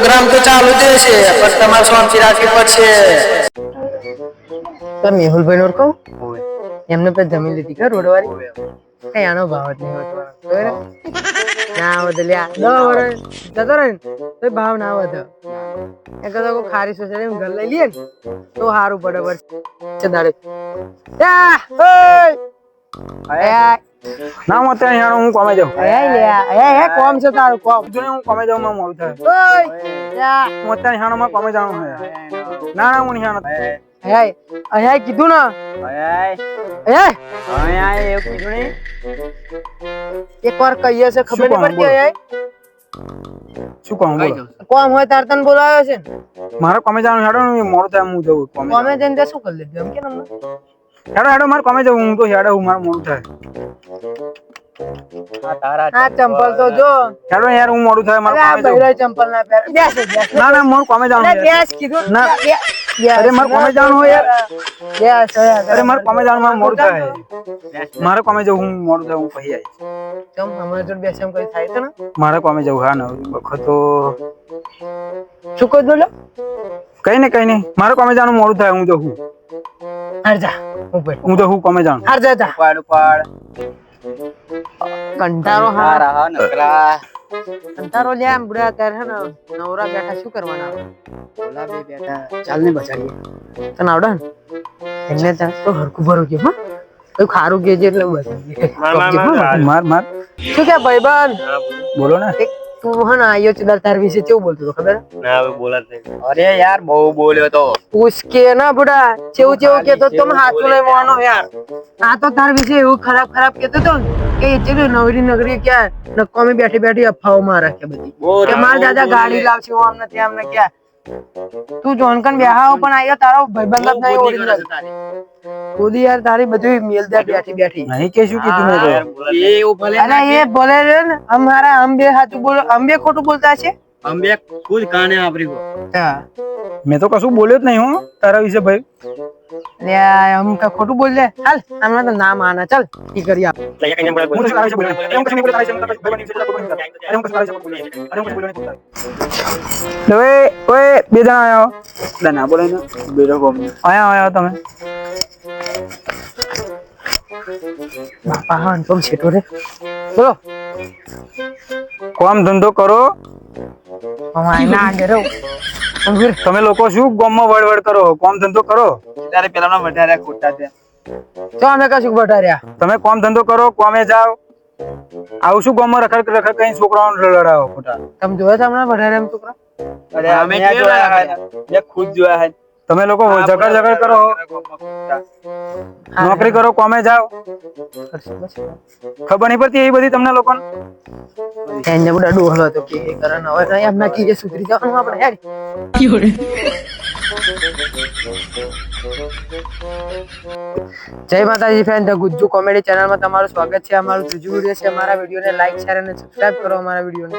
Programme તો ચાલુ જ છે પણ તમારે શાંતિ રાખવી પડશે તો મેહુલભાઈ નો કહું? એમને પછી જમીન લીધી કે રોડવાળી? કઈ આનો ભાવ જ નહીં હોતો. ના વધે દો વર્ષ જતો રહે તો ભાવ ના વધે. એ કરતા કોઈ ખારી સોસાયટી ઘર લઈ લઈએ ને તો સારું પડે વર્ષ દાડે ના હું અહીંયા હું કોમે જાઉં. એ લે એ એ કોમ છે તારું કોમ. જો હું કોમે જાઉં માં મોડું થાય. ઓય! જા. હું અહીંયા માં કોમે જાઉં હે ના ના હું અહીંયા નથી અયા કીધું ને વાર કહીએ છે ખબર શું નહીં પડતી શું કહું કોમ હોય તાર તને બોલાવ્યો છે? મારે કોમે જવાનું હેડો ને મોડું થાય હું જવું કોમે કોમે જઈને શું કરી લીધું એમ કે હેડો હેડો મારે કોમે જવું હું તો હેડો હું મારે મોડું થાય. આ ચંપલ તો જો. હેડો યાર હું મોડું થાય મારે આ કોમે જવું ચંપલ ના પહેર બેસ બેસ ના ના મારે કોમે જવાનું બેસ કીધું. ના. અરે મારે કોમે જવાનું હોય યાર. બેસ અરે મારે કોમે જવાનું મારે મોડું થાય. મારે કોમે જવું હું મોડું થાય હું પછી આવીશ. ચમ અમારી જોડે બેસ એમ કઈ થાય તો ને? મારે કોમે જવું હા ને વખત તો શું કહું બોલો? કઈ ને કઈ નહીં. મારે કોમે જવાનું મોડું થાય હું જવું હાર જા હું તો હું કોમે જાઉં. હાર જા જા. કંટારો હાર કંટારો લે આમ બુડા કર હે ને નવરા બેઠા શું કરવાના? ચાલ ને બચાડીએ તને આવડે એને એમને તો હરકુ ભરું કે હા. કઈ ખારું કે એટલે બસ. માર માર. શું કે ભાઈબંધ બોલો ને. એક તું હે ને આયો છે તાર વિશે કેવું બોલતો હતો ખબર? અરે યાર બહુ બોલ્યો તો. ઉસકે ના બુડા ચેવું ચેવું કેતો તો તમે હાથું નહીં મોનો યાર. આ તો તાર વિશે એવું ખરાબ ખરાબ કેતો તો કે એ ચેલું નવરી નગરી ક્યાં નકોમી બેઠી બેઠી અફવાઓ માં રાખે બધી. કે માર દાદા ગાડી લાવશે આમને ત્યાં આમને ક્યાં. તું જોનકન બેહાવ પણ આયો તારો ભાઈબંધ જ નહીં ઓરિજિનલ ખુદી યાર તારી બધી મેલદાર બેઠી બેઠી. નહીં કે શું કીધું મેં એ ઓ ભલે અરે એ બોલે રે ને અમારા અંબે સાચું બોલો અંબે ખોટું બોલતા છે? અંબે ખુદ કાને આપરી કો મેં તો કશું બોલ્યો જ નહીં હું તારા વિશે ભાઈ. કે ખોટું બોલ લે હાલ હમણાં તો નામ આના ચાલ ઈ કરી આપ હું તો તારા વિશે બોલ્યો નહીં. અરે હું કશું નહીં બોલ્યો તારા વિશે. તારા ભાઈબંધ વિશે તારા કોઈ નહીં. અરે હું કશું તારા વિશે બોલ્યો નહીં. અરે હું કશું બોલ્યો નહીં તારા. લે ઓય બે જણા આયો ના ના બોલે ને બેરો ગોમ આયા આયા તમે બાપા હા કોમ છેટો રે બોલો કોમ ધંધો કરો અમાય ના આગે રહો તમે લોકો શું ગોમમાં વડવડ કરો કોમ ધંધો કરો ત્યારે પેલા વધારે ખોટા છે. તો અમે કશું બટાર્યા તમે કોમ ધંધો કરો કોમે જાઓ. આવું શું ગામમાં રખડ રખડ કઈ છોકરાઓને લડાવો ખોટા. તમે જોયા છે હમણાં બટાર્યા એમ છોકરા? અરે અમે જોયા મેં ખુદ જોયા હે તમે લોકો ઝઘડ ઝઘડ કરો. નોકરી કરો કોમે જાઓ. ખબર નહીં પડતી એ બધી તમને લોકોને? એને બધા ડોહલો હતો કે એ કરે ને હવે કઈ એમના કીજે સુધરી જવાનું આપણે યાર જય માતાજી ફ્રેન્ડ ધ ગુજ્જુ કોમેડી ચેનલમાં તમારું સ્વાગત છે. અમારું ત્રીજું વીડિયો છે. અમારા વિડીયોને લાઈક શેર અને સબસ્ક્રાઇબ કરો અમારા વિડીયોને